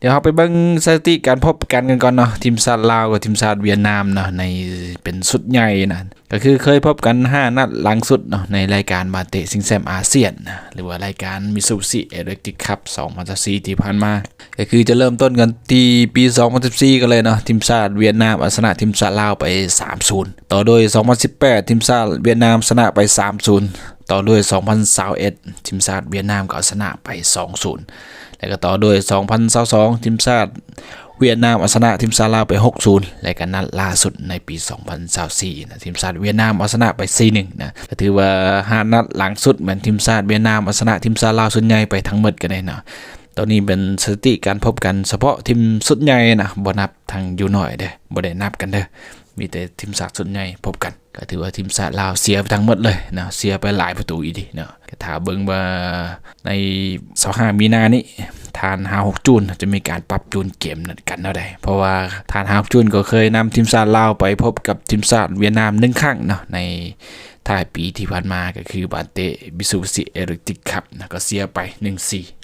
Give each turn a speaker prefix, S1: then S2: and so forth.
S1: เดี๋ยวเราไปเบิ่งสถิติการพบกันกันก่อนเนาะทีมชาติลาวกับทีมชาติเวียดนามเนาะในเป็นสุดใหญ่นะก็คือเคยพบกัน 5 นัดหลังสุดเนาะในรายการบาเตะซิงแซมอาเซียนนะหรือว่ารายการมิซูซิเอเล็กติกคัพ2024ที่ผ่านมา ก็คือจะเริ่มต้นกันที่ปี 2014 กันเลยเนาะทีมชาติเวียดนามชนะทีมชาติลาวไป 3-0 ต่อโดย 2018 ทีมชาติเวียดนามชนะไป 3-0 ต่อด้วย 2021ทีมชาติเวียดนามก็เอาชนะไป 2-0 แล้วก็ต่อด้วย 2022ทีมชาติเวียดนามเอาชนะทีมชาติลาวไป 6-0 และก็นัดล่าสุดในปี 2024นะทีมชาติเวียดนามเอาชนะไป 4-1 นะก็ถือว่า5นัดหลังสุดเหมือนทีมชาติเวียดนามเอาชนะทีมชาติลาวส่วนใหญ่ไปทั้งหมดกันเลยเนาะ ตอนนี้เป็นสถิติการพบกันเฉพาะทีมสุดใหญ่นะบ่นับทางอยู่หน่อยเด้อบ่ได้นับกันเด้อมีแต่ทีมชาติสุดใหญ่พบกัน ก็ถือว่าทีมชาติลาวเสียไปทั้งหมดเลยนะเสียไปหลายประตูอีดีเนาะก็ถ้าเบิ่งว่าใน25มีนานี้ทาน56จูนจะมีการปรับจูนเกมนั้นกันเท่าใดเพราะว่าทาน56จูนก็เคยนำทีมชาติลาวไปพบกับทีมชาติเวียดนามหนึ่งครั้งเนาะในท้ายปีที่ผ่านมาก็คือบาเตบิซูซิเอริติกครับนะก็เสียไป1-4